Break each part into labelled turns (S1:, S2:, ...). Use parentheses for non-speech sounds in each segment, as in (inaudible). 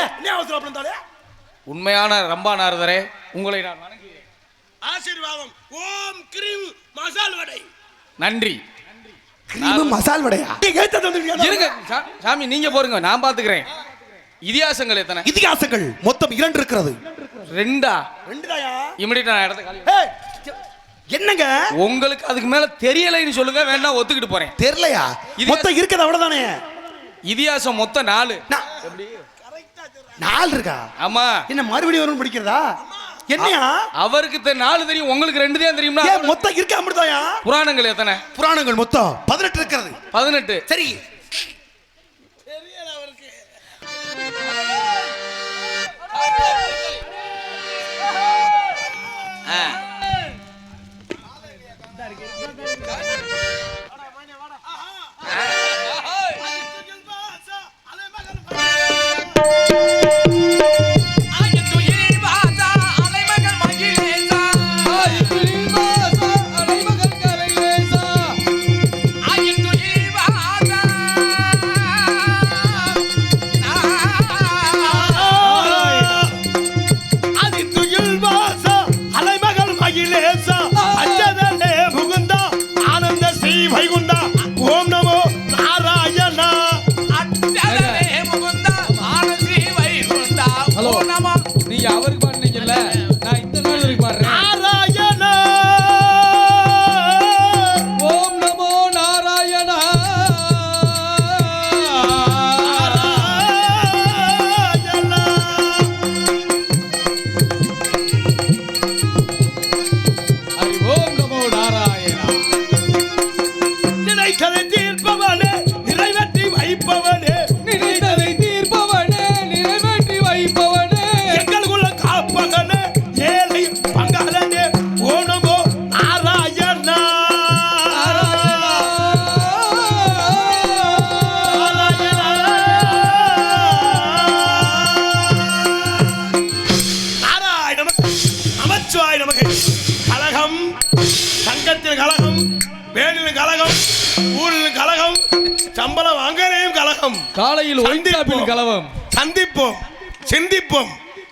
S1: என்ன அவசரம் இருந்தாலே
S2: உண்மையான ரம்பா நாரதரே உங்களை நான் வணங்குகிறேன்.
S1: ஆசீர்வாதம். ஓம் கிரீம் மசால் வடை.
S2: நன்றி.
S3: கிரீம் மசால் வடையா?
S1: நீ கேட்டது வந்து
S2: இருங்க சாமி நீங்க போருங்க நான் பாத்துக்கிறேன். இதிகாசங்கள் எத்தனை?
S3: இதிகாசங்கள் மொத்தம் இரண்டு இருக்கிறது.
S2: ரெண்டா?
S1: ரெண்டுதாயா?
S2: இமிடியா நான் இடத்த
S1: என்னங்க?
S2: உங்களுக்கு அதுக்கு மேல தெரியலைன்னு சொல்லுங்க வேணா ஒத்துக்கிட்டு போறேன்.
S3: தெரியலையா?
S2: இது-
S3: மொத்தம் இருக்கிறது அவ்வளவுதானே?
S2: இதிகாசம் மொத்தம் நாலு.
S3: நா- நாலு இருக்கா
S2: ஆமா.
S3: என்ன மறுபடியும் வரும் பிடிக்கிறதா? என்னையா?
S2: அவருக்கு நாலு தெரியும் உங்களுக்கு ரெண்டு தான் தெரியும்னா
S3: ஏன் மொத்தம் இருக்க அப்படிதாயா
S2: புராணங்கள் எத்தனை?
S3: புராணங்கள் மொத்தம். பதினெட்டு இருக்கிறது.
S2: பதினெட்டு.
S3: சரி.
S1: அதித்துயில்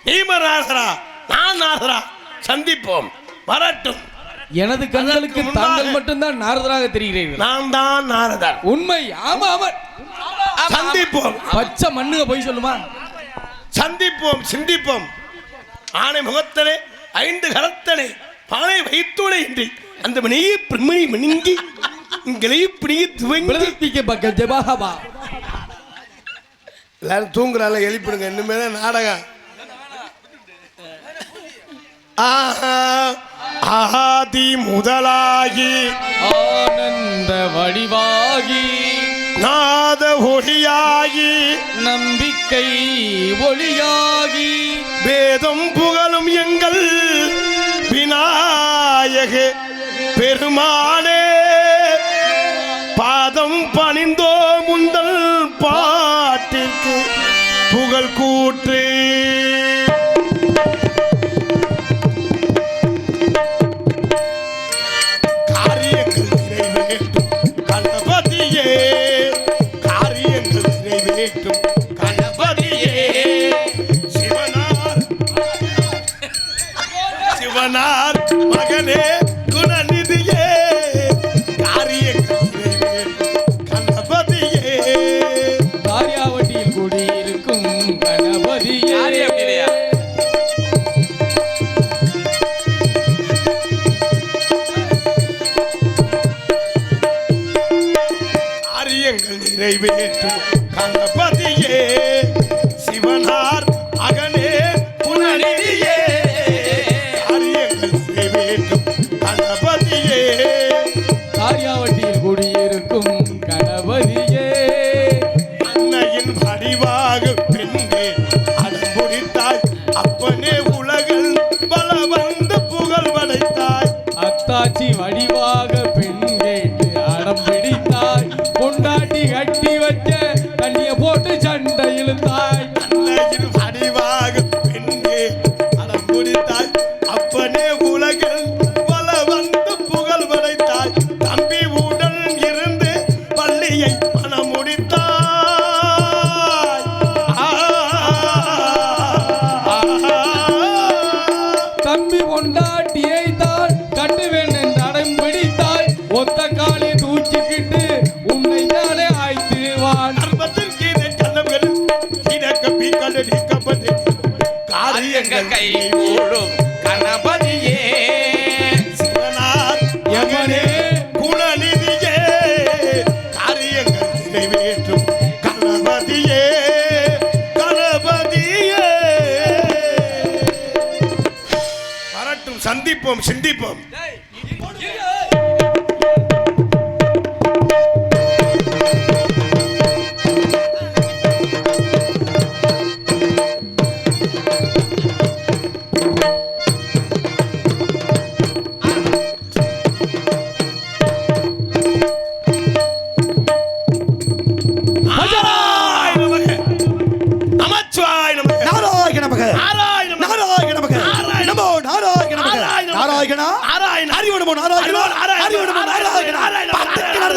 S1: சிந்திப்போம் நீம நாசரா நான் நாசரா சந்திப்போம் வரட்டும்.
S2: எனது கண்களுக்கு தாங்கள் மட்டும்தான் நாரதராக தெரிகிறீர்கள்.
S1: நான் தான் நாரதர்.
S2: உண்மை ஆமா ஆமா
S1: சந்திப்போம்.
S2: பச்சை மண்ணுக போய் சொல்லுமா?
S1: சந்திப்போம் சிந்திப்போம். ஆணை முகத்தனே ஐந்து கரத்தனே பானை வைத்துணை இன்றி அந்த மணியை பிரம்மணி மணிங்கி உங்களை பிடிங்கி துவங்கி.
S2: பக்க ஜபாகபா
S1: எல்லாரும் தூங்குறால எழுப்பிடுங்க. இன்னுமே நாடகம். ஆதி முதலாகி
S2: ஆனந்த வடிவாகி
S1: நாத ஒளியாகி
S2: நம்பிக்கை ஒளியாகி
S1: வேதம் புகழும் எங்கள் விநாயக பெருமானே. பாதம் கணபதியே.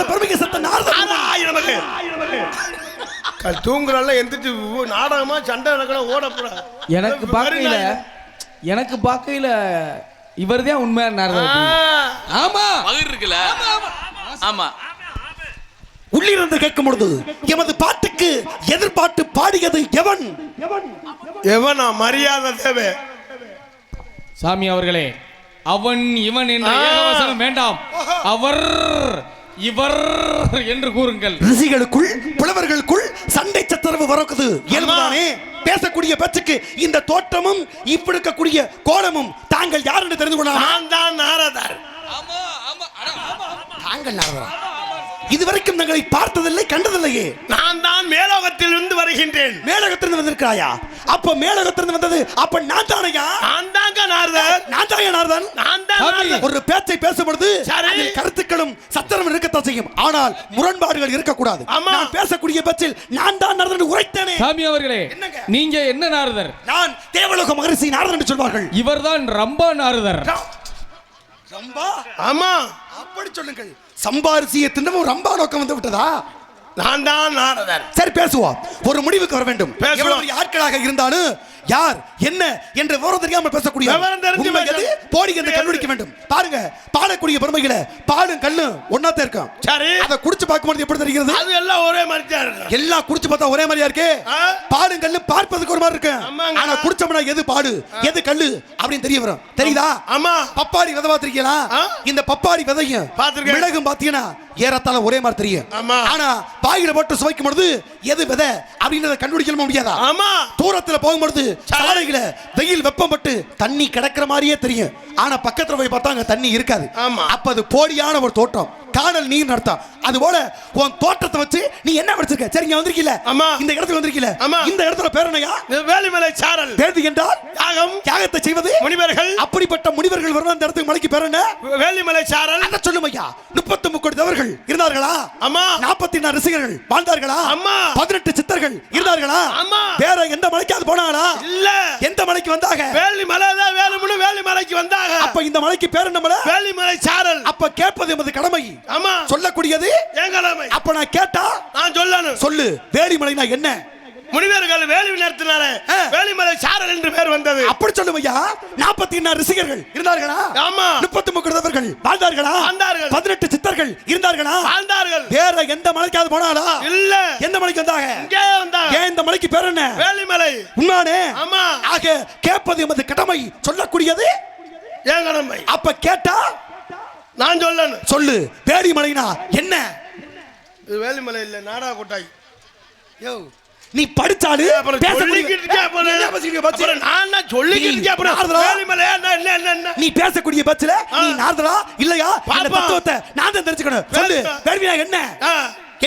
S3: பெருமைக்கு சத்த
S1: நாராய நமக கல் தூங்குறால எந்திரிச்சு நாடகமா சண்டை நடக்கணும் ஓட போறா.
S4: எனக்கு பார்க்கையில எனக்கு பார்க்கையில இவர்தான் உண்மையான நாரதர் ஆமா.
S2: மகிர் இருக்குல்ல? ஆமா
S3: உள்ளிருந்து கேட்கும் பொழுது எமது பாட்டுக்கு எதிர்பார்த்து பாடியது எவன்?
S1: எவனா? மரியாதை தேவை.
S4: சாமி அவர்களே அவன் இவன் என்ற ஏகவசனம் வேண்டாம். அவர் இவர் என்று கூறுங்கள்.
S3: ரிஷிகளுக்குள் புலவர்களுக்குள் சண்டை சச்சரவு வரக்குது. இயல்புதானே? பேசக்கூடிய பேச்சுக்கு இந்த தோற்றமும் இப்படி இருக்கக்கூடிய கோலமும் தாங்கள் யார் என்று தெரிந்து கொள்ளலாம்?
S1: நான் தான் நாரதர்
S3: தாங்கள் நாரதரா? இதுவரைக்கும் தங்களை பார்த்ததில்லை கண்டதில்லையே.
S1: நான் தான் மேலோகத்திலிருந்து வருகின்றேன்.
S3: மேலகத்திலிருந்து வந்திருக்கிறாயா? அப்ப மேலகத்திலிருந்து வந்தது அப்ப நான் தானையா?
S1: நான் தாங்க நாரதர்
S3: நான் தாயா நாரதன்?
S1: நான் தான்.
S3: ஒரு பேச்சை பேசும் பொழுது
S1: சரி.
S3: அதில் கருத்துக்களும் சத்திரம் இருக்கத்தான் செய்யும். ஆனால் முரண்பாடுகள் இருக்கக்கூடாது. நான் பேசக்கூடிய பேச்சில் நான் தான் நாரதன் உரைத்தேனே.
S4: சாமி அவர்களே? நீங்க என்ன நாரதர்?
S3: நான் தேவலோக மகரிஷி நாரதன் என்று சொல்வார்கள்.
S4: இவர்தான் ரம்பா நாரதர்.
S3: ரம்பா?
S1: ஆமா.
S3: அப்படி சொல்லுங்கள். சம்பாரிசிய தினமும் ரம்பா நோக்கம் வந்து விட்டதா?
S1: நான் தான் நாரதர்
S3: சரி பேசுவோம். ஒரு முடிவுக்கு வர வேண்டும்.
S1: பேசுவோம்.
S3: ஆட்களாக இருந்தாலும் யார் என்ன என்று விவரம் தெரியாமல் பேசக்கூடிய போடி என்று கண்டுபிடிக்க வேண்டும். பாருங்க பாடக்கூடிய பெருமைகளை பாலும் கல்லும் ஒன்னாத்தான் இருக்கும்.
S1: சரி.
S3: அதை குடிச்சு பார்க்கும்போது எப்படி தெரிகிறது?
S1: அது எல்லாம் ஒரே மாதிரி தான் இருக்கு
S3: எல்லாம் குடிச்சு பார்த்தா ஒரே மாதிரியா இருக்கு? பாலும் கல்லு பார்ப்பதுக்கு ஒரு மாதிரி இருக்கு. ஆனா குடிச்சோம்னா எது பாடு? எது கல்லு? அப்படின்னு தெரிய வரும். தெரியுதா?
S1: ஆமா.
S3: பப்பாளி விதை பார்த்திருக்கீங்களா? இந்த பப்பாளி விதையும். மிளகும் பாத்தீங்கன்னா ஏறத்தாழ ஒரே மாதிரி தெரியும். ஆனா பாயில போட்டு சுவைக்கும் பொழுது எது விதை அப்படின்றத கண்டுபிடிக்க முடியாதா?
S1: ஆமா.
S3: தூரத்துல போகும்பொழுது சாலையில வெயில் வெப்பம் பட்டு தண்ணி கிடக்கிற மாதிரியே தெரியும். ஆனா பக்கத்துல போய் பார்த்தா அங்க தண்ணி இருக்காது
S1: ஆமா.
S3: அப்ப அது போலியான ஒரு தோட்டம் காணல் நீர் நடத்தம் அது போல உன் தோட்டத்தை வச்சு நீ என்ன படிச்சிருக்க? சரி இங்க வந்திருக்கீல.
S1: ஆமா.
S3: இந்த இடத்துக்கு வந்திருக்கீல.
S1: ஆமா.
S3: இந்த இடத்துல பேர் என்னையா
S1: வேலிமலை சாரல்.
S3: பேர்து என்றால்
S1: யாகம்
S3: தியாகத்தை செய்வது.
S1: முனிவர்கள்.
S3: அப்படிப்பட்ட முனிவர்கள் வரணும் அந்த இடத்துக்கு மலைக்கு பேர் என்ன?
S1: வேலிமலை சாரல்.
S3: அத சொல்லும் ஐயா. முப்பத்தி முக்கோடி தேவர்கள் இருந்தார்களா?
S1: ஆமா.
S3: நாற்பத்தி நாலு ரசிகர்கள் வாழ்ந்தார்களா?
S1: ஆமா.
S3: பதினெட்டு சித்தர்கள் இருந்தார்களா?
S1: ஆமா.
S3: வேற எந்த மலைக்காவது போனாங்களா
S1: இல்ல.
S3: எந்த மலைக்கு வந்தாங்க
S1: வேலிமலை தான் வேலுமனு வேலிமலைக்கு வந்தாங்க
S3: அப்ப இந்த மலைக்கு பேர் என்ன மலை?
S1: வேலிமலை சாரல்.
S3: அப்ப கேட்பது எமது கடமை.
S1: ஆமா.
S3: சொல்லக்கூடியது?
S1: என் கடமை
S3: அப்ப நான் கேட்டா
S1: நான் சொல்லணும்
S3: சொல்லு. வேலிமலைனா என்ன?
S1: முனிவர்கள் வேலி நேரத்தினால. வேலிமலை சாரல் என்று பேர் வந்தது.
S3: அப்படி சொல்லும் ஐயா நாற்பத்தி நாலு ரிஷிகர்கள் இருந்தார்களா?
S1: ஆமா.
S3: முப்பத்தி முக்கோடி தேவர்கள் வாழ்ந்தார்களா?
S1: வாழ்ந்தார்கள்.
S3: பதினெட்டு சித்தர்கள் இருந்தார்களா?
S1: வாழ்ந்தார்கள்.
S3: வேற எந்த மலைக்காவது போனாலா
S1: இல்ல.
S3: எந்த மலைக்கு வந்தாங்க?
S1: இங்கே வந்தாங்க.
S3: ஏன் இந்த மலைக்கு பேர் என்ன?
S1: வேலிமலை.
S3: உண்மானே
S1: ஆமா.
S3: ஆக கேட்பது எமது கடமை. சொல்லக்கூடியது?
S1: என் கடமை
S3: அப்ப கேட்டா
S1: நான் சொல்லணும்.
S3: சொல்லு. வேடி மலைனா என்ன?
S1: இது வேலிமலை இல்ல நாடா கொட்டாய்.
S3: யோ நீ படிச்சாலு நீ பேசக்கூடிய பட்சல நீ நாரதரா இல்லையா. தத்துவத்தை நான் தான் தெரிஞ்சுக்கணும். சொல்லு. வேடிமையா என்ன?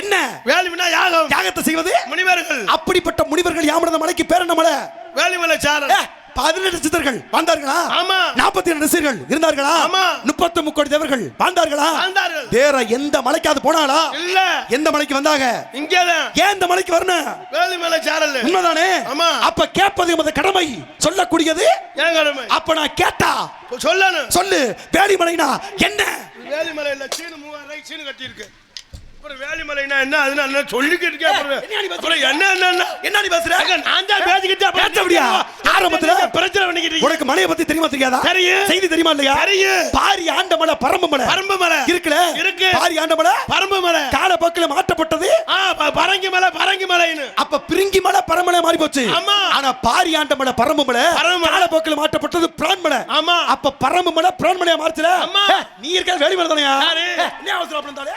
S3: என்ன?
S1: வேலிமனா யாகம்.
S3: யாகத்தை செய்வது?
S1: முனிவர்கள்.
S3: அப்படிப்பட்ட முனிவர்கள் யாமிருந்த மலைக்கு பேர் என்ன மலை?
S1: வேலிமலை சாரல்.
S3: பதினெட்டு சித்தர்கள் வாழ்ந்தார்களா?
S1: ஆமா.
S3: நாற்பத்தி ரெண்டு ரிஷிகள் இருந்தார்களா?
S1: ஆமா.
S3: முப்பத்தி முக்கோடி தேவர்கள் வாழ்ந்தார்களா. வேற எந்த மலைக்காவது போனாளா?
S1: இல்ல.
S3: எந்த மலைக்கு வந்தாங்க
S1: இங்கேதான்.
S3: ஏன் இந்த மலைக்கு வரணும்
S1: வேலிமலை சாரல்.
S3: உண்மைதானே?
S1: ஆமா.
S3: அப்ப கேட்பது எமது கடமை. சொல்லக்கூடியது?
S1: என் கடமை?
S3: அப்ப நான் கேட்டா?
S1: சொல்லணும்.
S3: சொல்லு. வேடி மலைனா என்ன?
S1: வேலிமலை இல்ல சீனு மூவாயிரம் சீனு கட்டி இருக்கு அப்புறம் வேலிமலைனா என்ன அதுனா என்ன சொல்லிக்கிட்டு இருக்கேன் அப்புறம்
S3: என்ன
S1: என்ன என்ன
S3: நீ பேசுற
S1: நான் தான் பேசிக்கிட்டு அப்புறம்
S3: பேச அப்படியா? ஆரம்பத்துல?
S1: பிரச்சனை பண்ணிக்கிட்டு.
S3: உனக்கு மலையை பத்தி தெரியுமா தெரியாதா
S1: தெரியும்.
S3: செய்தி தெரியுமா இல்லையா
S1: தெரியும்.
S3: பாரி ஆண்ட மலை பரம்பு மலை
S1: பரம்பு மலை
S3: இருக்குல
S1: இருக்கு.
S3: பாரி ஆண்ட மலை
S1: பரம்பு மலை
S3: காலப்போக்கில் மாற்றப்பட்டது
S1: ஆ ப- பரங்கி மலை பரங்கி மலைன்னு
S3: அப்ப பிரிங்கி மலை பரமலை மாறி போச்சு. ஆனா பாரியாண்ட மலை பரம்பு மலை
S1: பரம்பு மலை.
S3: காலப்போக்கில் மாற்றப்பட்டது பிரான் மலை
S1: ஆமா.
S3: அப்ப பரம்பு மலை பிரான் மலையா மாறுச்சுல நீ இருக்க வெளி மலை தானயா
S1: யாரு?
S3: என்ன அவசரம் அப்படி இருந்தாலே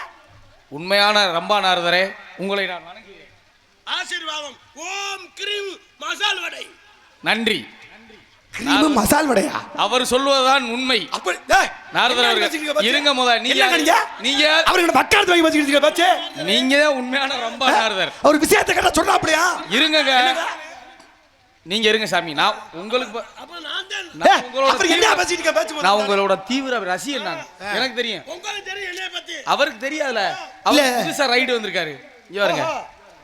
S2: உண்மையான ரம்பா நாரதரே உங்களை நான் வணங்குகிறேன்.
S1: ஆசீர்வாதம். ஓம் கிரீம் மசால் வடை.
S2: நன்றி.
S3: கிரீம் மசால் வடையா?
S2: அவர் சொல்வதுதான் உண்மை. நாரதர் அவர்கள்? இருங்க முத நீங்க
S3: நீங்க அவருக்கு பக்காரத்து வாங்கி வச்சுக்கிட்டு
S2: நீங்க தான் உண்மையான ரம்பா நாரதர்.
S3: அவர் விஷயத்தை கேட்டா சொல்றா அப்படியா
S2: இருங்கங்க நீங்க இருங்க சாமி நான் உங்களுக்கு
S1: நான் தான்
S2: நான்
S3: ஏய்,
S2: உங்களோட தீவிர- நான் உங்களோட ரசிகன் நான். எனக்கு தெரியும்.
S1: உங்களுக்கு தெரியும் என்னைய பத்தி.
S2: அவருக்கு தெரியாதுல. அவர் புதுசா ரைடு வந்திருக்காரு. இங்க பாருங்க.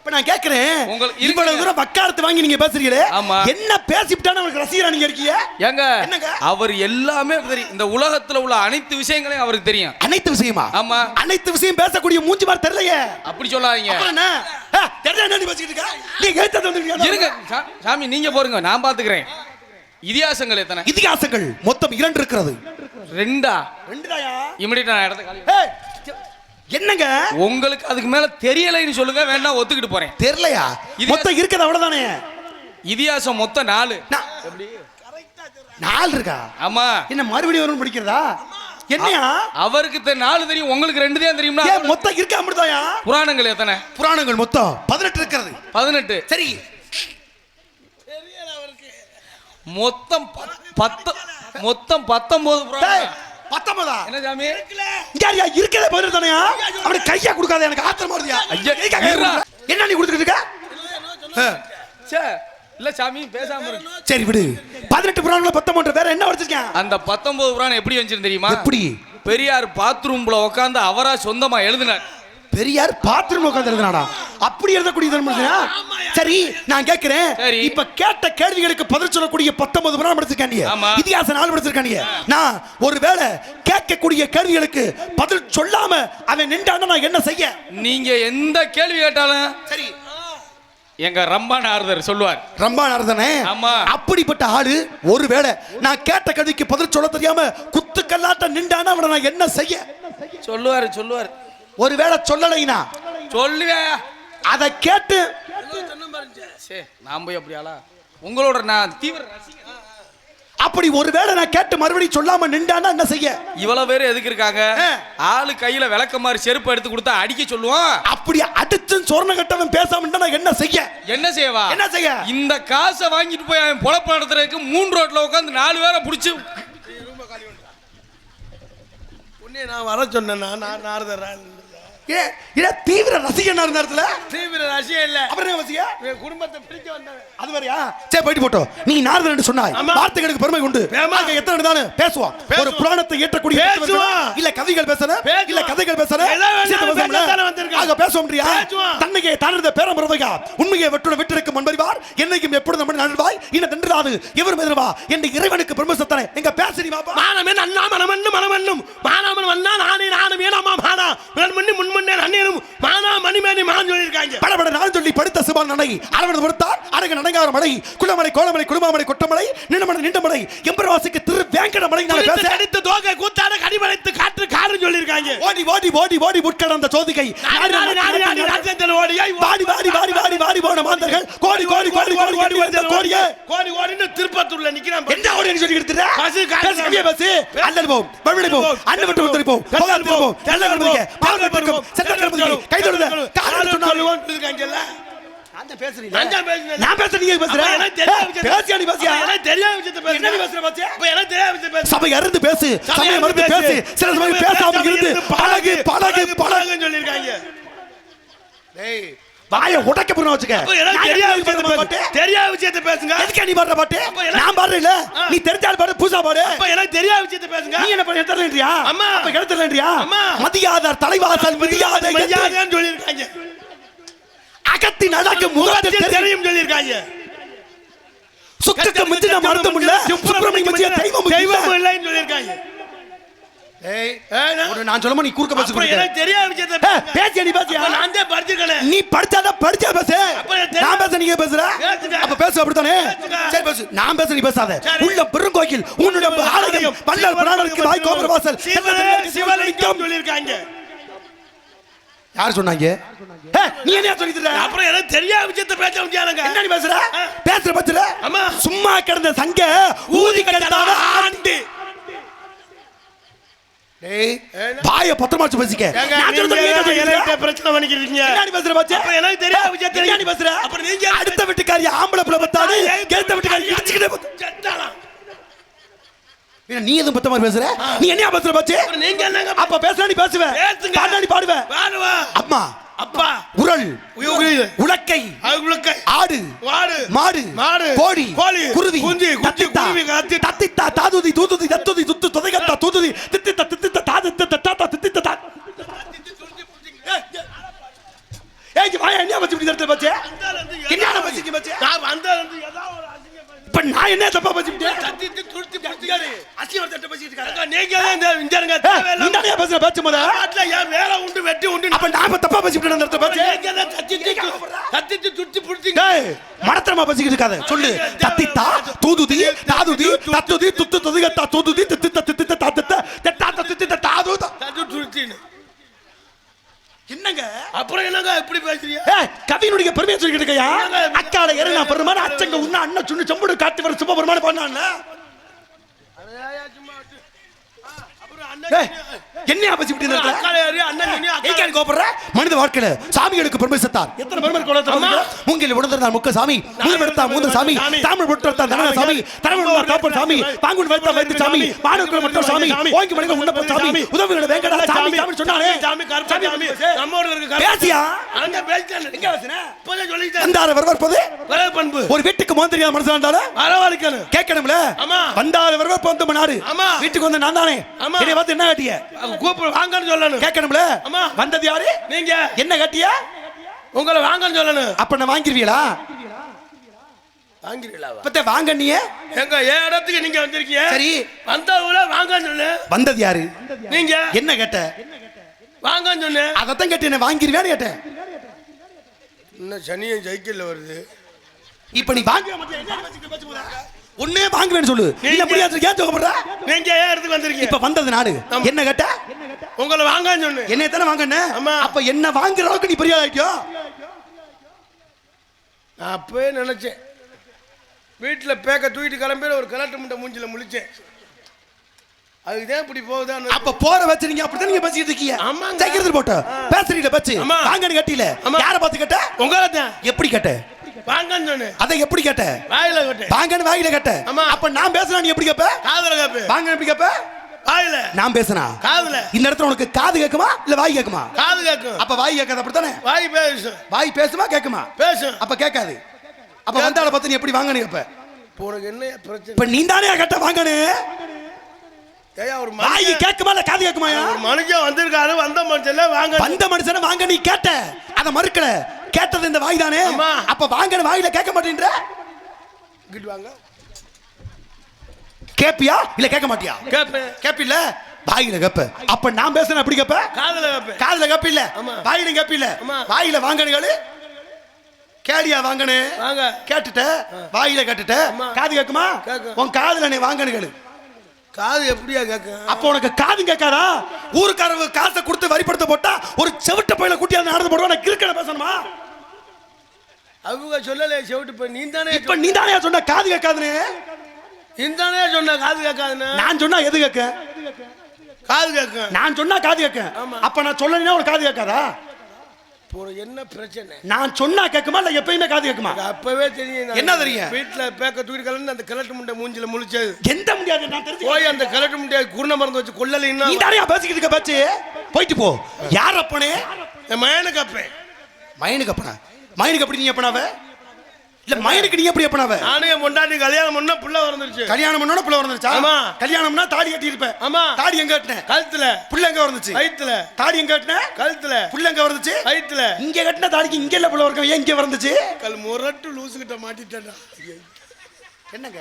S3: இப்ப நான் கேக்குறேன்.
S2: உங்களுக்கு
S3: இவ்வளவு. தூரம் வக்காலத்து வாங்கி நீங்க பேசுறீங்களே?
S2: ஆமா.
S3: என்ன பேசிவிட்டானு அவருக்கு ரசிகரா நீங்க இருக்கீங்க?
S2: ஏங்க
S3: என்னங்க?
S2: அவர் எல்லாமே தெரியும் இந்த உலகத்துல உள்ள அனைத்து விஷயங்களையும் அவருக்கு தெரியும்.
S3: அனைத்து விஷயமா?
S2: ஆமா.
S3: அனைத்து விஷயம் பேசக்கூடிய மூஞ்சி மாதிரி தெரியலையே.
S2: அப்படி சொல்லாதீங்க. இருங்க சாமி நீங்க போருங்க நான் பாத்துக்கிறேன். இதிகாசங்கள் எத்தனை?
S3: இதிகாசங்கள் மொத்தம் இரண்டு இருக்கிறது.
S2: ரெண்டா?
S3: ரெண்டுதாயா?
S2: இமிடியா நான் இடத்த காலி
S3: ஏய், என்னங்க?
S2: உங்களுக்கு அதுக்கு மேல தெரியலைன்னு சொல்லுங்க வேணா ஒத்துக்கிட்டு போறேன்.
S3: தெரியலையா?
S2: இது-
S3: மொத்தம் இருக்கிறது அவ்வளவுதானே?
S2: இதிகாசம் மொத்தம் நாலு.
S3: நான்- நாலு இருக்கா?
S2: ஆமா.
S3: என்ன மறுபடியும் வரும் படிக்கிறதா? என்னையா?
S2: அவருக்கு நாலு தெரியும் உங்களுக்கு ரெண்டு தான் தெரியும்னா
S3: மொத்தம் இருக்க அமிர்தாயா?
S2: புராணங்கள் எத்தனை?
S3: புராணங்கள் மொத்தம். பதினெட்டு இருக்கிறது.
S2: பதினெட்டு.
S3: சரி.
S2: மொத்தம் பத்- பத்து மொத்தம் பத்தொன்பது
S3: பத்தொன்பதா?
S2: என்ன சாமி?
S3: இங்கயா இருக்கல பதினெட்டு தானயா அப்படி கையா கொடுக்காத எனக்கு ஆத்திரமா. கொடுக்குற? என்ன நீ கொடுத்துட்டு இருக்க?
S2: இல்ல சாமி பேசாம
S3: சரி விடு. பதினெட்டு புராணங்கள பத்தொன்பது வேற என்ன வச்சிருக்கேன்
S2: அந்த பத்தொன்பது புராணம் எப்படி வந்துச்சு தெரியுமா?
S3: எப்படி?
S2: பெரியார் பாத்ரூம்ல உட்காந்து அவரா சொந்தமா எழுதினார்.
S3: பெரியார் பாத்ரூம் உட்கார்ந்து எழுதுனாடா. அப்படி எழுதக்கூடிய தர்மனா சரி நான் கேட்கிறேன். இப்ப கேட்ட கேள்விகளுக்கு பதில் சொல்லக்கூடிய பத்தொன்பது புராணம் படிச்சிருக்காங்க
S2: ஆமா.
S3: இதிகாச நாள் படிச்சிருக்காங்க நான் ஒருவேளை கேட்கக்கூடிய கேள்விகளுக்கு பதில் சொல்லாம அவன் நின்றான நான் என்ன செய்ய?
S2: நீங்க எந்த கேள்வி கேட்டாலும்
S3: சரி.
S2: எங்க ரம்பா நாரதர் சொல்லுவார்.
S3: ரொம்ப நடந்தனே
S2: ஆமா.
S3: அப்படிப்பட்ட ஆளு ஒருவேளை நான் கேட்ட கேள்விக்கு பதில் சொல்ல தெரியாம குத்துக்கல்லாட்ட நின்றான அவனை நான் என்ன செய்ய?
S2: சொல்லுவாரு சொல்லுவார்.
S3: ஒருவேளை சொல்லலைனா?
S2: சொல்லுவேன்
S3: அதை கேட்டு
S2: சே நான் போய் அப்படியாளா உங்களோட நான் தீவிர.
S3: அப்படி ஒருவேளை நான் கேட்டு மறுபடியும் சொல்லாம நின்றானா என்ன செய்ய?
S2: இவ்வளவு பேர் எதுக்கு இருக்காங்க. ஆளு கையில விளக்க மாதிரி செருப்பு எடுத்து கொடுத்தா அடிக்க சொல்லுவான்.
S3: அப்படி அடிச்சு சொர்ண கட்டவன் பேசாம என்ன செய்ய?
S2: என்ன செய்வா
S3: என்ன செய்ய?
S2: இந்த காசை வாங்கிட்டு போய் அவன் பொழப்பு நடத்துறதுக்கு மூணு ரோட்ல உட்காந்து நாலு பேரை புடிச்சு.
S1: நான் வர சொன்னேன்னா நான் நாரதர்
S3: ஏ இட தீவிர ரசிகனா இருந்த இடத்துல
S1: தீவிர ரசிகம் இல்ல.
S3: அப்புறம் என்ன வசிய
S1: என் குடும்பத்தை பிரிக்க
S3: அது வேறயா சரி போயிட்டு போட்டோம் நீ நாரதன் சொன்னாய். வார்த்தைகளுக்கு பெருமை உண்டு. அங்க எத்தனை தானே பேசுவான் ஒரு. புராணத்தை ஏற்றக்கூடிய. இல்ல கதைகள்
S1: பேசுவான்.
S3: இல்ல கதைகள்
S1: வந்திருக்கான்.
S3: அங்க பேசுவோம்ன்றியா. தன்னையே தானந்த பேரமரவையா உண்மையை வெற்றுட விட்டிருக்கும் அன்பறிவார். என்னைக்கும் எப்பொழுது நம்ம நண்பாய் இன்ன தண்டுராது இவர் எதிர்வா? என் இறைவனுக்கு பிரம்மசத்தனை. எங்க பேசுறீ பாப்பா?
S1: அண்ணா மனமண்ணும் மனமண்ணும் மானாமன் வந்தா நானே நானும் ஏனாமா மானா முன்னே முன்முன்னே அண்ணனும் மானா மணிமேனி மான் சொல்லியிருக்காங்க.
S3: படபட நான் சொல்லி படுத்த சிவான் நடை அரவண பொறுத்தார் அடங்க நடங்கார மலை குளமலை கோலமலை குடும்பமலை கொட்டமலை நின்னமலை நின்றமலை எம்பரவாசிக்கு திரு வேங்கட மலை நான்
S1: குறித்து
S3: பேச.
S1: கடித்து தோகை கூத்தாட கடிமலைத்து காற்று காருன்னு சொல்லியிருக்காங்க.
S3: ஓடி ஓடி ஓடி ஓடி உட்கடந்த சோதிகை. வாடி வாடி வாடி வாடி வாடி போன மாந்தர்கள். கோடி கோடி கோடி கோடி கோடி கோடி கோடியே.
S1: கோடி கோடின்னு திருப்பத்தூர்ல நிக்கிறான்.
S3: என்ன ஓடி சொல்லி எடுத்துற
S1: பஸ்
S3: அல்லல் வழிவிடு போம் அண்ணன் விட்டு பாவம் கருப்பு கை தொடுத காதல் சொன்னாலும்.
S1: இருக்காங்கல்ல
S3: நான் தான் பேசுறீங்க.
S1: நான் தான்.
S3: நான் பேசுறேன் நீங்க பேசுறேன்
S1: எனக்கு
S3: பேசியா நீ பேசியா?
S1: எனக்கு தெரியாத விஷயத்தை பேசுங்க.
S3: என்ன பேசுற பாத்தியா?
S1: அப்ப எனக்கு விஷயத்தை.
S3: சபை பேசு.
S1: சபை
S3: மறுத்து பேசு. சில சமயம் பேசாம இருந்து பழகு பழகு பழகு.
S1: பழகுன்னு சொல்லியிருக்காங்க.
S3: டேய் வாயை உடைக்க போறோம் வச்சுக்க
S1: தெரியாத விஷயத்தை? பேசுங்க. தெரியாத விஷயத்தை பேசுங்க.
S3: எதுக்கு நீ பாடுற பாட்டு நான் பாடுறேன் இல்ல. நீ தெரிஞ்சால் பாடு பூசா பாடு
S1: எனக்கு தெரியாத விஷயத்தை பேசுங்க.
S3: நீ என்ன பண்ண எடுத்துறேன்றியா
S1: அம்மா.
S3: அப்ப எடுத்துறேன்றியா
S1: அம்மா.
S3: மதியாதார் தலைவாசல் மதியாத
S1: சொல்லியிருக்காங்க.
S3: அகத்தின் அழகு முகத்தில் தெரியும்
S1: சொல்லியிருக்காங்க.
S3: சுக்குக்கு மிஞ்சின மருத்துவம் இல்ல சுப்பிரமணிய மிஞ்சிய தெய்வம்
S1: தெய்வம்
S3: இல்ல
S1: இல்லைன்னு சொல்லியிருக்காங்க. நான்
S3: சொல்லுமா நீ குறுக்க
S1: அப்புறம் எனக்கு தெரியாத.
S3: பேசியா நீ பேசியா?
S1: நான் தான் படிச்சிருக்கேனே.
S3: நீ படிச்சாதான் படிச்சா பேசு. நான் பேச நீங்க பேசுற. அப்ப பேசு அப்படித்தானே. சரி பேசு. நான் பேச நீ பேசாத. உள்ள பெருங்கோயில் உன்னுடைய ஆலயம் வள்ளல் பிராணருக்கு வாய் கோபுர வாசல்.
S1: சிவ- சிவலிங்கம் சொல்லியிருக்காங்க.
S3: யார் சொன்னாங்க? நீ என்ன சொல்லி தர
S1: அப்புறம் எனக்கு தெரியாத விஷயத்தை பேச முடியாதுங்க.
S3: என்ன பேசுற? பேசுற பேசுற. சும்மா கிடந்த சங்க ஊதி கட்டாத ஆண்டு. பாய பத்திரமா வச்சு பேசிக்க?
S1: பிரச்சனை பண்ணிக்கிறீங்க
S3: பேசுற பாச்சு.
S1: எனக்கு தெரியாத
S3: பேசுற.
S1: அப்புறம் நீங்க
S3: அடுத்த வீட்டுக்காரி ஆம்பளை பிள்ளை பத்தாது கேட்ட வீட்டுக்காரி இடிச்சுக்கிட்டே நீ எதுவும் பத்த மாதிரி பேசுற நீ என்ன பேசுற பாச்சு?
S1: நீங்க என்னங்க
S3: அப்ப பேசுற நீ பேசுவ.
S1: பேசுங்க.
S3: பாடுனா நீ பாடுவ.
S1: பாடுவா.
S3: அம்மா.
S1: அப்பா
S3: உரல் உலக்கை
S1: அவங்களுக்கு
S3: ஆடு
S1: வாடு
S3: மாடு
S1: மாடு
S3: கோழி
S1: கோழி
S3: குருவி
S1: குஞ்சு குஞ்சு குருவி கத்தி
S3: தத்தித்தா தாதுதி தூதுதி தத்துதி துத்து துதைகத்தா தூதுதி தித்தித்த தித்தித்த தாது தித்த தாத்தா தித்தித்த தா ஏய் வாயா என்ன பத்தி இப்படி தரத்துல பச்சே என்ன பச்சிங்க பச்சே
S1: நான் வந்தா வந்து ஏதாவது ஒரு
S3: இப்ப நான் என்ன தப்பா பச்சிட்டேன் தட்ட பச்சிட்டு இருக்காரு.
S1: அக்கா, நீங்க தான் இந்த இருங்க.
S3: தானே பேசுற பேச்சு முத.
S1: நாட்டுல ஏன் வேலை உண்டு வெட்டி உண்டு?
S3: அப்ப இப்ப தப்பா பச்சிட்டேன் அந்த இடத்துல பச்சே.
S1: நீங்க தான் கத்திட்டு கத்திட்டு துருத்தி பிடிச்சிங்க.
S3: டேய் மடத்தரமா பச்சிக்கிட்டு இருக்காத. சொல்லு. தத்தித்தா தூதுதி தாதுதி தத்துதி துத்து துதிகத்தா தூதுதி தித்தித்த தித்தித்த தாத்தத்த தெத்தாத்த தித்தித்த தாதுத.
S1: கத்தி துருத்தின்னு.
S3: என்னங்க?
S1: அப்புறம் என்னங்க இப்படி பேசுறீங்க?
S3: கவியினுடைய பெருமையை சொல்லிக்கிட்டு இருக்கையா? அக்கால நான் பெருமான அச்சங்க உன்ன அண்ணன் சுண்ணு செம்புடு காட்டி வர சும்மா பெருமான பண்ணான்ல
S1: அதையா சும்மா விட்டு. ஆ, அப்புறம்
S3: ஏய்
S1: அண்ணன்
S3: என்னையா? பசி இப்படி
S1: அண்ணன்
S3: மனித வாழ்க்கையில பெருமை செத்தார் எத்தனை பெருமை
S1: ஆமா.
S3: மூங்கில் உணர்ந்தார் முக்க சாமி எடுத்தா மூந்த சாமி
S1: சாமி.
S3: தனன சாமி தரவன் காப்பர் சாமி வைத்த வைத்த சாமி. மட்டும் சாமி. ஓங்கி மணிக உண்ணப்ப சாமி. உதவிகளை வேங்கடா சாமி. சாமி
S1: சாமி, கருப்பு சாமி. நம்ம ஊர்ல இருக்க கருப்பு-
S3: பேசியா. வந்தார
S1: பண்பு
S3: ஒரு வீட்டுக்கு மோந்திரியா மனுஷன் வந்தாலும்
S1: வரவழைக்கணும்
S3: கேட்கணும்ல?
S1: ஆமா.
S3: வந்தாரு வருவ போந்த மனாரு. வீட்டுக்கு வந்து நான் தானே. என்னை பார்த்து என்ன கட்டிய?
S1: கூப்பிடு வாங்கன்னு சொல்லணும்.
S3: கேட்கணும்ல?
S1: ஆமா.
S3: வந்தது யாரு?
S1: நீங்க.
S3: என்ன கட்டிய?
S1: உங்களை வாங்கன்னு சொல்லணும்.
S3: அப்ப நான் வாங்கிருவீங்களா?
S1: வாங்கிறீங்களா
S3: பத்த வாங்க நீ.
S1: எங்க என் இடத்துக்கு நீங்க வந்திருக்கீங்க?
S3: சரி.
S1: வந்தவங்கள வாங்கன்னு சொல்லு.
S3: வந்தது யாரு?
S1: நீங்க.
S3: என்ன கேட்ட?
S1: வாங்கன்னு சொன்ன
S3: அதத்தான் கேட்டு என்ன வாங்கிருவியான்னு கேட்டேன்.
S1: இன்னும் சனியும் சைக்கிள்ல வருது.
S3: இப்ப நீ வாங்க ஒன்னே வாங்குவேன்னு சொல்லு. இல்ல முடியாது. ஏன் தோக்கப்படுற?
S1: நீங்க ஏன் இடத்துக்கு வந்திருக்கீங்க?
S3: இப்ப வந்தது நாடு என்ன கேட்ட?
S1: உங்களை வாங்கன்னு சொன்னேன்.
S3: என்னைய தானே வாங்கன்னு
S1: ஆமா.
S3: அப்ப என்ன வாங்குற அளவுக்கு நீ பெரிய ஆயிட்டியோ
S1: நான் அப்பவே நினைச்சேன். வீட்டில் பேக்க தூக்கிட்டு கிளம்பி ஒரு கலட்டு முட்டை மூஞ்சில முழிச்சேன். அதுதான் இப்படி போகுதான்னு
S3: அப்ப போற வச்சு நீங்க அப்படித்தான் நீங்க பேசிட்டு இருக்கீங்க.
S1: ஆமாங்க.
S3: சைக்கிள் போட்ட பேசுறீங்க பச்சு?
S1: ஆமா.
S3: வாங்கன்னு கட்டில
S1: ஆமா.
S3: யார பார்த்து கேட்ட?
S1: உங்களை தான்
S3: எப்படி கேட்ட?
S1: வாங்கன்னு சொன்னேன்.
S3: அதை எப்படி கேட்ட?
S1: வாயில கட்டு
S3: வாங்கன்னு வாயில கேட்ட.
S1: ஆமா.
S3: அப்ப நான் பேசுனா நீ எப்படி கேப்ப?
S1: காதுல கேப்பு.
S3: வாங்க எப்படி கேப்ப?
S1: வாயில.
S3: நான் பேசுனா?
S1: காதுல.
S3: இந்த இடத்துல உனக்கு காது கேக்குமா? இல்ல வாய் கேக்குமா?
S1: காது கேட்கும்
S3: அப்ப வாய் கேட்காது அப்படித்தானே?
S1: வாய் பேசும்
S3: வாய் பேசுமா கேக்குமா?
S1: பேசும்
S3: அப்ப கேட்காது. அப்ப வந்தால பார்த்து நீ எப்படி வாங்கன்னு கேப்ப?
S1: உனக்கு என்ன பிரச்சனை?
S3: இப்ப நீ தானே கேட்ட
S1: ஏய்யா, ஒரு
S3: வாய்
S1: மனுஷன்
S3: கேக்குமா இல்ல காது கேக்குமாயா?
S1: ஒரு மனுஷன் வந்திருக்காரு வந்த மனுஷன்ல வாங்க
S3: வந்த மனுஷனை வாங்க நீ கேட்ட. அத மறுக்கல. கேட்டது இந்த வாய் தானே. அப்ப வாங்கன்னு வாயில கேட்க மாட்டேன்ற?
S1: வாங்க.
S3: கேப்பியா? இல்ல கேட்க மாட்டியா?
S1: கேப்பேன்
S3: கேப்பில்ல? வாயில கேப்ப. அப்ப நான் பேசுறேன் எப்படி கேப்ப?
S1: காதுல கேப்பேன்
S3: காதுல கேப்பில்ல.
S1: ஆமா.
S3: வாயில கேப்பில்ல.
S1: ஆமா.
S3: வாயில வாங்கணுகளு கேடியா வாங்கனு?
S1: வாங்க.
S3: கேட்டுட்ட? வாயில கேட்டுட்ட. காது கேக்குமா. உன் காதுல நீ வாங்கணுகளு
S1: காது எப்படியா கேட்கும்?
S3: அப்ப உனக்கு காது கேட்காதா? ஊருக்காரங்க காசை கொடுத்து வரிப்படுத்த போட்டா ஒரு செவிட்ட பையில குட்டி நடந்து போடுவா? நான் கிறுக்கன பேசணுமா?
S1: அவங்க சொல்லல செவிட்டு இப்ப நீ தானே
S3: இப்ப நீ தானே சொன்ன காது கேட்காதுன்னு?
S1: நீ தானே சொன்ன காது கேட்காதுன்னு?
S3: நான் சொன்னா எது கேட்க?
S1: காது கேட்கும்
S3: நான் சொன்னா காது கேட்க. அப்ப நான் சொல்லலைன்னா உனக்கு காது கேட்காதா?
S1: உனக்கு என்ன பிரச்சனை?
S3: நான் சொன்னா கேட்குமா இல்ல எப்பயுமே காது கேட்குமா?
S1: அப்பவே தெரியும்
S3: என்ன தெரியும்?
S1: வீட்டுல பேக்க தூக்கி கலந்து அந்த கிழட்டு முண்டை மூஞ்சில முழிச்சது.
S3: எந்த முடியாது நான் தெரிஞ்சு
S1: போய் அந்த கிழட்டு முண்டைய குருண மருந்து வச்சு கொல்லலைன்னா
S3: நீ தானே பேசிக்கிட்டு இருக்க பேச்சு? போயிட்டு போ. யார் அப்பனே?
S1: என் மயனுக்கு அப்பேன்.
S3: மயனுக்கு அப்பனா? மயனுக்கு எப்படி நீ எப்பனாவ இல்ல மயனுக்கு நீ எப்படி எப்பனாவ
S1: நானும் என் பொண்டாட்டி கல்யாணம் பண்ணா புள்ள வந்துருச்சு
S3: கல்யாணம் பண்ணோட புள்ள வந்துச்சா
S1: ஆமா.
S3: கல்யாணம்னா தாடி கட்டி இருப்பேன்
S1: ஆமா.
S3: தாடி எங்க கட்டின?
S1: கழுத்துல.
S3: புள்ள எங்க வந்துச்சு
S1: வயித்துல.
S3: தாடி எங்க கட்டின?
S1: கழுத்துல.
S3: புள்ள எங்க வந்துச்சு
S1: வயித்துல.
S3: இங்க கட்டின தாடிக்கு இங்க இல்ல புள்ள இருக்கும் ஏன் இங்க வந்துச்சு
S1: கல் முரட்டு லூசு கிட்ட மாட்டிட்டா
S3: என்னங்க?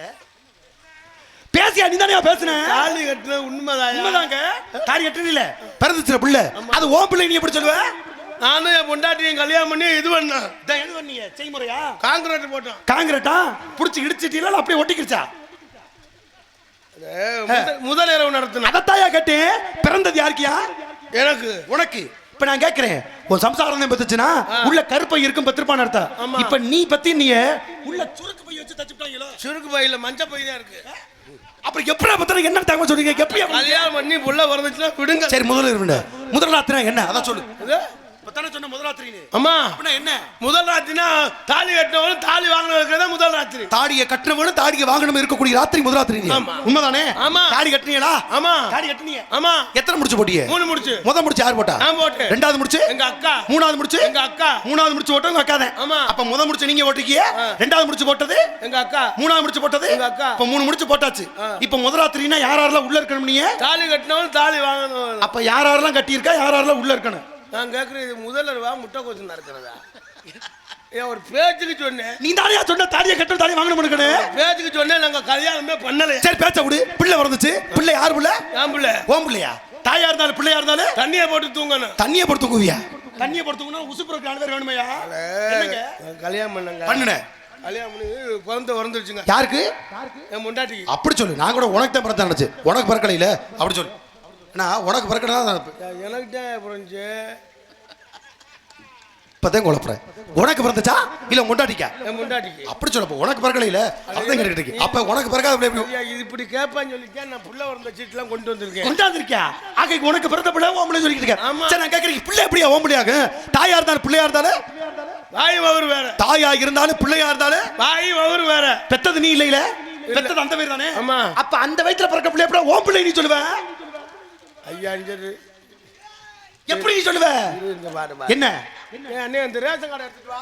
S3: பேசியா? நீ தானே பேசுன?
S1: தாலி கட்டின உண்மைதாயா
S3: உண்மைதாங்க. தாடி கட்டுறது இல்ல. பிறந்துச்சுல புள்ள. அது ஓ பிள்ளை நீ எப்படி சொல்லுவ?
S1: நானும் என் பொண்டாட்டியும் கல்யாணம் பண்ணி இது பண்ணேன்.
S3: இதான் எது பண்ணீங்க? செய்முறையா?
S1: காங்கிரட் போட்டோம்
S3: காங்கிரட்டா புடிச்சு இடிச்சிட்டீங்களா? அப்படியே ஒட்டிக்கிடுச்சா
S1: முதல் இரவு நடத்தினோம்
S3: அதத்தாயா கேட்டு பிறந்தது யாருக்கியா?
S1: எனக்கு.
S3: உனக்கு. இப்ப நான் கேக்குறேன். உன் சம்சாரம் பத்துச்சுன்னா உள்ள கருப்பை இருக்கும் பத்திருப்பான்னு அர்த்தம். இப்ப நீ பத்தி நீ உள்ள சுருக்கு பை வச்சு தச்சுட்டாங்களோ
S1: சுருக்கு பையில மஞ்சள் பை தான் இருக்கு.
S3: அப்புறம் எப்படி பத்திரம் என்ன தகவல் சொல்றீங்க? எப்படி
S1: கல்யாணம் பண்ணி புள்ள பிறந்துச்சுன்னா விடுங்க.
S3: சரி முதல்ல இருந்த முதல் ராத்திரி என்ன? அதான் சொல்லு? இப்பதானே சொன்ன முதல் ராத்திரி
S1: அம்மா.
S3: அப்படின்னா என்ன?
S1: முதல் ராத்திரினா தாலி கட்டினவனும் தாலி வாங்கினவருக்கு தான் முதல் ராத்திரி.
S3: தாடியை கட்டினவனும் தாடியை வாங்கணும் இருக்கக்கூடிய ராத்திரி முதல் ராத்திரி நீ.
S1: ஆமா.
S3: உண்மைதானே?
S1: ஆமா.
S3: தாடி கட்டினீங்களா?
S1: ஆமா.
S3: தாடி கட்டினீங்க.
S1: ஆமா.
S3: எத்தனை முடிச்சு போட்டீங்க
S1: மூணு முடிச்சு.
S3: முத முடிச்சு யார் போட்டா?
S1: நான் போட்டேன்.
S3: ரெண்டாவது முடிச்சு?
S1: எங்க அக்கா.
S3: மூணாவது முடிச்சு?
S1: எங்க அக்கா.
S3: மூணாவது முடிச்சு போட்டது உங்க அக்கா தான்
S1: ஆமா.
S3: அப்ப முத முடிச்சு நீங்க போட்டிருக்கீங்க. ரெண்டாவது முடிச்சு போட்டது?
S1: எங்க அக்கா.
S3: மூணாவது முடிச்சு போட்டது?
S1: எங்க அக்கா.
S3: இப்ப மூணு முடிச்சு போட்டாச்சு. இப்ப முத ராத்திரினா யார் யாரெல்லாம் உள்ள இருக்கணும் நீங்க?
S1: தாலி கட்டினவன் தாலி வாங்கணும்
S3: அப்ப யார் யாரெல்லாம் கட்டியிருக்கா? யார் யாரெல்லாம் உள்ள இருக்கணும்?
S1: நான் கேட்கறேன் இது முதல்ல வா முட்டை கோச்சு நடக்கிறதா ஏன் ஒரு பேச்சுக்கு சொன்னேன்.
S3: நீ தானே சொன்ன தாடியை கட்டணும் தாடி வாங்கணும்
S1: பேச்சுக்கு சொன்னேன் நாங்க கல்யாணமே பண்ணல.
S3: சரி பேச்ச விடு. பிள்ளை பிறந்துச்சு பிள்ளை யார் பிள்ளை?
S1: ஏன் பிள்ளை.
S3: ஓம் பிள்ளையா? தாயா இருந்தாலும் பிள்ளையா இருந்தாலும்?
S1: தண்ணியை போட்டு தூங்கணும்.
S3: தண்ணியை பொறுத்து குவியா தண்ணியை பொறுத்து குவினா உசுப்புறக்கு நாலு பேர் வேணுமையா?
S1: கல்யாணம் பண்ணங்க.
S3: பண்ணுன.
S1: கல்யாணம் பண்ணி பிறந்து பிறந்துருச்சுங்க
S3: யாருக்கு?
S1: என் முண்டாட்டிக்கு.
S3: அப்படி சொல்லு. நான் கூட உனக்கு தான் பிறந்த நினைச்சு உனக்கு பிறக்கலையில. அப்படி சொல்லு. ஏன்னா உனக்கு பிறக்கணும் தான்
S1: எனக்கு தான் பிறந்துச்சு
S3: இப்பதான் குழப்பறேன். உனக்கு பிறந்துச்சா? இல்ல முண்டாட்டிக்கா?
S1: என் முண்டாட்டிக்கு.
S3: அப்படி சொல்லப்போ உனக்கு பிறக்கலையில? அப்படிதான் கேட்டுட்டு அப்ப உனக்கு பிறக்காத
S1: ஐயா, இது இப்படி கேட்பான்னு சொல்லிக்கேன் நான் புள்ள பிறந்த சீட்லாம் கொண்டு வந்திருக்கேன்.
S3: கொண்டாந்துருக்கியா? ஆக உனக்கு பிறந்த பிள்ளை ஓம்பளை சொல்லிட்டு இருக்கேன். சரி நான் கேட்கறேன் பிள்ளை எப்படியா ஓம்பளையாகும் தாயா இருந்தாலும் பிள்ளையா இருந்தாலும்?
S1: வாய் வவுறு வேற.
S3: தாயா இருந்தாலும் பிள்ளையா இருந்தாலும்?
S1: வாய் வவுறு வேற.
S3: பெத்தது நீ இல்லையில? பெத்தது அந்த பேர் தானே?
S1: ஆமா.
S3: அப்ப அந்த வயித்துல பிறக்க பிள்ளை எப்படி ஓம் பிள்ளை நீ சொல்லுவ?
S1: இங்க
S3: எப்படி சொல்லுவ?
S1: இந்த.
S3: என்ன?
S1: அண்ணே அந்த ரேஷன் கார்டு எடுத்துட்டு வா.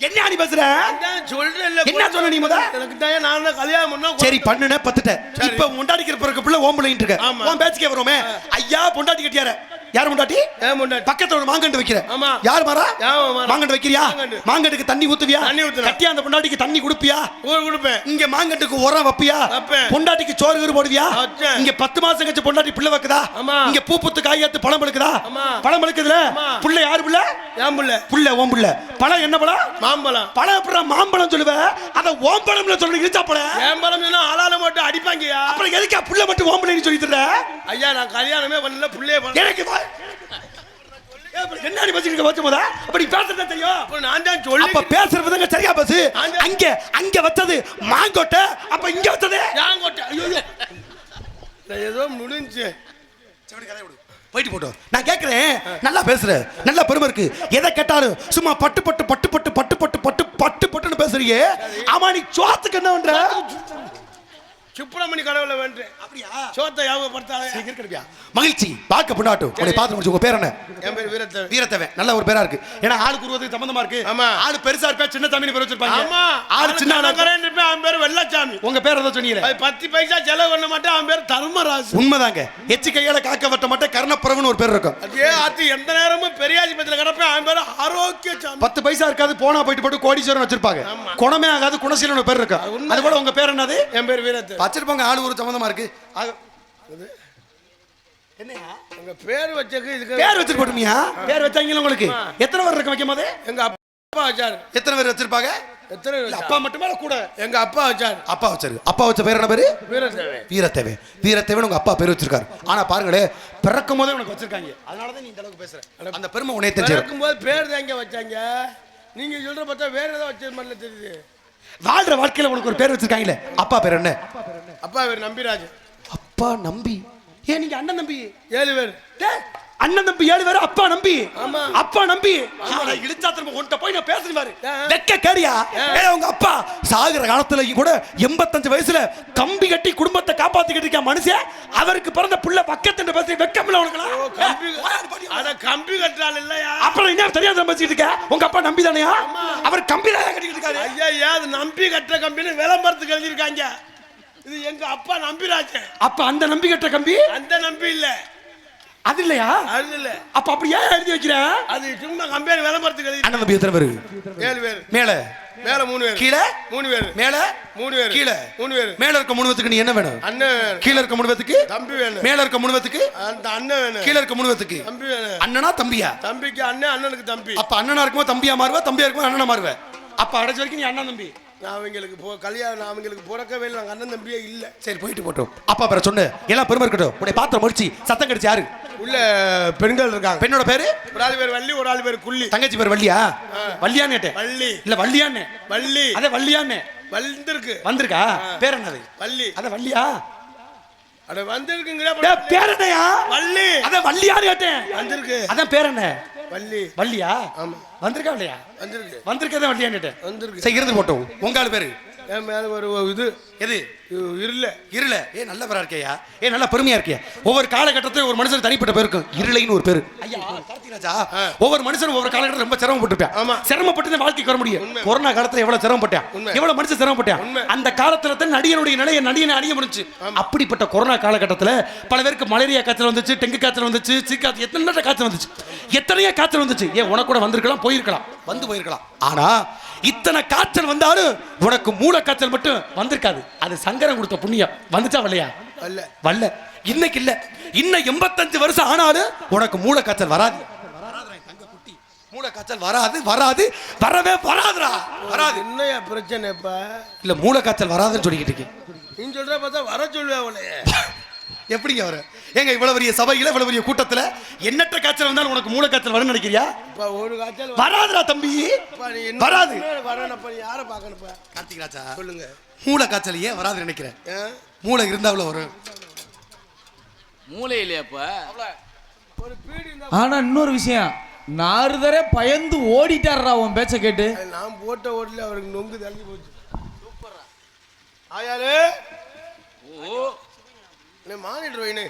S3: என்ன நீ பேசுற?
S1: அதான் சொல்றேன்ல
S3: என்ன சொன்ன நீ முத?
S1: எனக்கு தான் நான் கல்யாணம் பண்ணா
S3: சரி பண்ணுன பத்துட்ட. இப்ப முண்டாடிக்கிற பிறகு பிள்ளை ஓம் பிள்ளைன்னு இருக்க. உன் பேச்சுக்கே வருமே ஐயா பொண்டாட்டி கட்டியார. யார் முண்டாட்டி? பக்கத்துல ஒரு மாங்கண்டு வைக்கிற.
S1: ஆமா.
S3: யார் மாறா? மாங்கண்டு வைக்கிறியா?
S1: மாங்கண்டு.
S3: மாங்கண்டுக்கு தண்ணி ஊத்துவியா. கட்டியா அந்த பொண்டாட்டிக்கு தண்ணி குடுப்பியா?
S1: ஊர் கொடுப்பேன்.
S3: இங்க மாங்கண்டுக்கு உரம் வைப்பியா?
S1: வைப்பேன்.
S3: பொண்டாட்டிக்கு சோறு கீறு போடுவியா. இங்க பத்து மாசம் கழிச்சு பொண்டாட்டி பிள்ளை வைக்குதா
S1: ஆமா.
S3: இங்க பூ புத்து காய் ஏத்து பழம் பழுக்குதா. பழம் பழுக்குதுல. புள்ள யாரு புள்ள?
S1: ஏன் புள்ள.
S3: புள்ள ஓம் புள்ள. பழம் என்ன பழம்?
S1: மாம்பழம்.
S3: பழம் எப்படா மாம்பழம் சொல்லுவ? அத ஓம் பழம்ல சொல்ற இழுச்சா பழம்
S1: ஏன் பழம் சொன்னா ஆளால மட்டும் அடிப்பாங்கய்யா.
S3: அப்புறம் எதுக்கா புள்ள மட்டும் ஓம் பிள்ளைன்னு சொல்லிட்டு?
S1: ஐயா நான் கல்யாணமே பண்ணல புள்ளையே
S3: எனக்கு வா- ஏய், அப்புறம் என்ன நீ பேசிட்டு வச்ச போதா? அப்படி பேசுறதா தெரியும்?
S1: நான் தான் சொல்லி
S3: அப்ப பேசுற விதங்க சரியா பேசு அங்க அங்க வச்சது மாங்கொட்டை அப்ப இங்க வச்சது
S1: ஏன் கொட்ட ஐயோ. ஏதோ முடிஞ்சு
S3: போயிட்டு போட்டோம் நான் கேக்குறேன். நல்லா பேசுற. நல்லா பெருமை இருக்கு. எதை கேட்டாலும் சும்மா பட்டு பட்டு பட்டு பட்டு பட்டு பட்டு பட்டு பட்டு பட்டுன்னு பேசுறியே. ஆமா நீ சோத்துக்கு என்ன பண்ற?
S1: சுப்பிரமணி கடவுளை வேண்டேன்
S3: அப்படியா?
S1: சோத்தை ஞாபகப்படுத்தாத.
S3: இருக்கணும்யா மகிழ்ச்சி. பார்க்க பொண்ணாட்டும். உன்னை பார்த்து முடிச்சு உங்க பேர் என்ன?
S1: என் பேர் வீரத்தேவன்.
S3: வீரத்தவன். நல்ல ஒரு பேரா இருக்கு. ஏன்னா ஆளுக்கு உருவத்துக்கு சம்பந்தமா இருக்கு.
S1: ஆமா.
S3: ஆளு பெருசா இருப்பா சின்ன தம்பி பேர் வச்சிருப்பாங்க.
S1: ஆமா.
S3: ஆளு சின்ன ஆளா இருப்பா.
S1: கரண்ட் இருப்பேன் அவன் பேர் வெள்ளச்சாமி.
S3: உங்க பேர் ஏதோ சொன்னீங்களே.
S1: அது பத்து பைசா செலவு பண்ண மாட்டேன் அவன் பேர் தர்மராஜ்.
S3: உண்மைதாங்க. எச்சு கையால காக்க வட்ட மாட்டேன் கர்ணப்புறவன் ஒரு பேர் இருக்கும்.
S1: அதே ஆத்து எந்த நேரமும் பெரியாஜி பத்தில கிடப்பேன் அவன் பேர் ஆரோக்கிய
S3: பத்து பைசா இருக்காது போனா போயிட்டு போட்டு கோடீஸ்வரன் வச்சிருப்பாங்க. குணமே ஆகாது குணசீலன் ஒரு பேர் இருக்கும். அது போல உங்க பேர் என்னது?
S1: என் பேர் வீரத்தேவன்.
S3: வச்சிருப்பாங்க ஆளு ஒரு சம்பந்தமா இருக்கு. என்னையா?
S1: எங்க பேர் வச்சக்கு இதுக்கு
S3: பேர் வச்சிட்டு போட்டுமியா பேர் வச்சாங்களா உங்களுக்கு. எத்தனை பேர் இருக்கு வைக்கும் போது?
S1: எங்க அப்பா வச்சாரு.
S3: எத்தனை பேர் வச்சிருப்பாங்க?
S1: எத்தனை?
S3: அப்பா மட்டுமே இல்ல கூட.
S1: எங்க அப்பா வச்சாரு.
S3: அப்பா வச்சாரு. அப்பா வச்ச பேர் என்ன பேரு?
S1: வீரத்தேவன்.
S3: வீரத்தேவன். வீரத்தேவன் உங்க அப்பா பேர் வச்சிருக்காரு. ஆனா பாருங்களே பிறக்கும் போதே உனக்கு வச்சிருக்காங்க. அதனாலதான் நீ இந்த அளவுக்கு பேசுற. அந்த பெருமை உனே தெரிஞ்சு
S1: பிறக்கும்போது பேர் தான் வச்சாங்க. நீங்க சொல்ற பார்த்தா வேற ஏதோ வச்சது மாதிரி தெரியுது.
S3: வாழ்ற வாழ்க்கையில உனக்கு ஒரு பேர் வச்சிருக்காங்களே. அப்பா பேர் என்ன?
S1: அப்பா பேர் நம்பிராஜ்.
S3: அப்பா நம்பி. ஏன் நீங்க அண்ணன் நம்பி
S1: ஏழு பேர்.
S3: அண்ணன் நம்பி ஏழு பேரு அப்பா நம்பி. அப்பா நம்பி. ஆனா இழுச்சா திரும்ப உன்கிட்ட போய் நான் பேசுறேன் பாரு? வெக்க கேடியா? ஏ உங்க அப்பா சாகுற காலத்துல கூட எண்பத்தஞ்சு வயசுல கம்பி கட்டி குடும்பத்தை காப்பாத்திக்கிட்டு இருக்க மனுஷன். அவருக்கு பிறந்த புள்ள பக்கத்துல பேசி வெக்கமில்ல
S1: ஓ, கம்பி
S3: உனக்கு
S1: கம்பி கட்டுறாள் இல்லையா?
S3: அப்புறம் என்ன தெரியாத பேசிக்கிட்டு இருக்க? உங்க அப்பா நம்பி தானையா அவர் கம்பி தான் கட்டிக்கிட்டு இருக்காரு.
S1: ஐயா ஐயா அது நம்பி கட்டுற கம்பின்னு விளம்பரத்துக்கு எழுதியிருக்காங்க. இது எங்க அப்பா நம்பிராஜன்
S3: அப்ப அந்த நம்பி கட்ட கம்பி?
S1: அந்த நம்பி இல்ல.
S3: அது இல்லையா?
S1: அது இல்ல.
S3: அப்ப அப்படி ஏன் எழுதி வைக்கிற?
S1: அது சும்மா கம்பெனி விளம்பரத்துக்கு எழுதி
S3: அண்ணன் நம்பி எத்தனை பேரு?
S1: ஏழு பேர்.
S3: மேல.
S1: மேல மூணு பேர்.
S3: கீழே?
S1: மூணு பேர்.
S3: மேல?
S1: மூணு பேர்.
S3: கீழே.
S1: மூணு பேர்.
S3: மேல இருக்க மூணு பேத்துக்கு நீ என்ன வேணும்?
S1: அண்ணன்
S3: கீழ இருக்க மூணு பேத்துக்கு?
S1: தம்பி வேணும்.
S3: மேல இருக்க மூணு பேத்துக்கு?
S1: அந்த அண்ணன் வேணும்.
S3: கீழ இருக்க மூணு பேத்துக்கு?
S1: தம்பி வேணும்.
S3: அண்ணனா தம்பியா?
S1: தம்பிக்கு அண்ணன் அண்ணனுக்கு தம்பி.
S3: அப்ப அண்ணனா இருக்கும்போது தம்பியா மாறுவ தம்பியா இருக்கும்போது அண்ணனா மாறுவ? அப்ப அடைச்ச வரைக்கும் நீ அண்ணன் தம்பி.
S1: நான் அவங்களுக்கு போ கல்யாணம் நான் அவங்களுக்கு பிறக்கவே இல்லை. நாங்கள் அண்ணன் தம்பியே இல்லை.
S3: சரி போயிட்டு போட்டோம். அப்பா பேரை சொன்னு எல்லாம் பெருமை இருக்கட்டும். உடைய பாத்திரம் முடிச்சு சத்தம் கடிச்சு யாரு?
S1: உள்ள பெண்கள் இருக்காங்க.
S3: பெண்ணோட பேரு?
S1: ஒரு ஆள் பேர் வள்ளி ஒரு ஆள் பேர் குள்ளி.
S3: தங்கச்சி பேர் வள்ளியா? வள்ளியான்னு கேட்டேன்.
S1: வள்ளி.
S3: இல்ல வள்ளியான்னு.
S1: வள்ளி.
S3: அதே வள்ளியான்னு.
S1: வந்திருக்கு.
S3: வந்திருக்கா? பேர் என்னது
S1: வள்ளி.
S3: அத வள்ளியா?
S1: அட வந்திருக்குங்கிற
S3: டேய், பேர் என்னையா
S1: வள்ளி.
S3: அத வள்ளியான்னு கேட்டேன்.
S1: வந்திருக்கு.
S3: அதான் பேர் என்ன
S1: வள்ளி.
S3: வள்ளியா?
S1: ஆமா.
S3: வந்திருக்கா இல்லையா?
S1: வந்திருக்கு.
S3: வந்திருக்கதான் வள்ளியான்னு கேட்டேன்.
S1: வந்திருக்கு.
S3: சரி இருந்து போட்டோம் உங்க ஆளு பேரு?
S1: என் மேல ஒரு இது.
S3: எது?
S1: இருல
S3: இருள. ஏ நல்ல பேரா இருக்கையா? ஏ நல்ல பெருமையா இருக்கியா? ஒவ்வொரு காலகட்டத்திலும் ஒரு மனுஷன் தனிப்பட்ட பேர் இருக்கும். இருளைன்னு ஒரு பேரு. ஐயா கார்த்திகராஜா ஒவ்வொரு மனுஷனும் ஒவ்வொரு காலகட்டத்தில் ரொம்ப சிரமப்பட்டிருப்பான்
S1: ஆமா.
S3: சிரமப்பட்டு தான் வாழ்க்கைக்கு வர முடியும். கொரோனா காலத்துல எவ்வளவு சிரமப்பட்டான். எவ்வளவு மனுஷன் சிரமப்பட்டான். அந்த காலத்துல தான் நடிகனுடைய நிலையை நடிகனை அணிய முடிஞ்சு. அப்படிப்பட்ட கொரோனா காலகட்டத்துல பல பேருக்கு மலேரியா காய்ச்சல் வந்துச்சு டெங்கு காய்ச்சல் வந்துச்சு சீக்காய்ச்சல் எத்தனை காய்ச்சல் வந்துச்சு? எத்தனையோ காய்ச்சல் வந்துச்சு. ஏன் உனக்கு கூட வந்திருக்கலாம் போயிருக்கலாம். வந்து போயிருக்கலாம். ஆனா இத்தனை காய்ச்சல் வந்தாலும் உனக்கு மூல காய்ச்சல் மட்டும் வந்திருக்காது. அது சங்கரன் கொடுத்த புண்ணியம். வந்துச்சா வரலையா
S1: அல்ல
S3: வரல. இன்னைக்கு இல்ல. இன்னும் எண்பத்தஞ்சு வருஷம் ஆனாலும் உனக்கு மூல காய்ச்சல் வராது. மூல காய்ச்சல் வராது வராது. வரவே வராதுடா. வராது.
S1: என்னையா பிரச்சனை இப்ப
S3: இல்ல மூல காய்ச்சல் வராதுன்னு சொல்லிக்கிட்டு இருக்கேன்.
S1: நீ சொல்ற பார்த்தா வர சொல்லுவா அவளைய (laughs)
S3: எப்படிங்க வர ஏங்க இவ்வளவு பெரிய சபையில இவ்வளவு பெரிய கூட்டத்துல எண்ணற்ற காய்ச்சல் வந்தாலும் உனக்கு மூல காய்ச்சல் வரும்னு நினைக்கிறியா?
S1: இப்ப ஒரு காய்ச்சல்
S3: வராதுடா தம்பி. வராது.
S1: யாரை பார்க்கணுப்பா
S3: கார்த்திக் ராஜா
S1: சொல்லுங்க.
S3: மூல காய்ச்சல் ஏன் வராதுன்னு நினைக்கிறேன்? மூளை இருந்தா வரும்.
S2: மூளை இல்லையாப்ப
S1: ஒரு பீடி
S4: ஆனா இன்னொரு விஷயம் நாரதரே பயந்து ஓடிட்டாருடா உன் பேச்ச கேட்டு.
S1: நான் போட்ட ஓட்டல அவருக்கு நொங்கு தள்ளி போச்சு. ஆயாரு
S2: ஓ
S1: என்ன மானிட்டு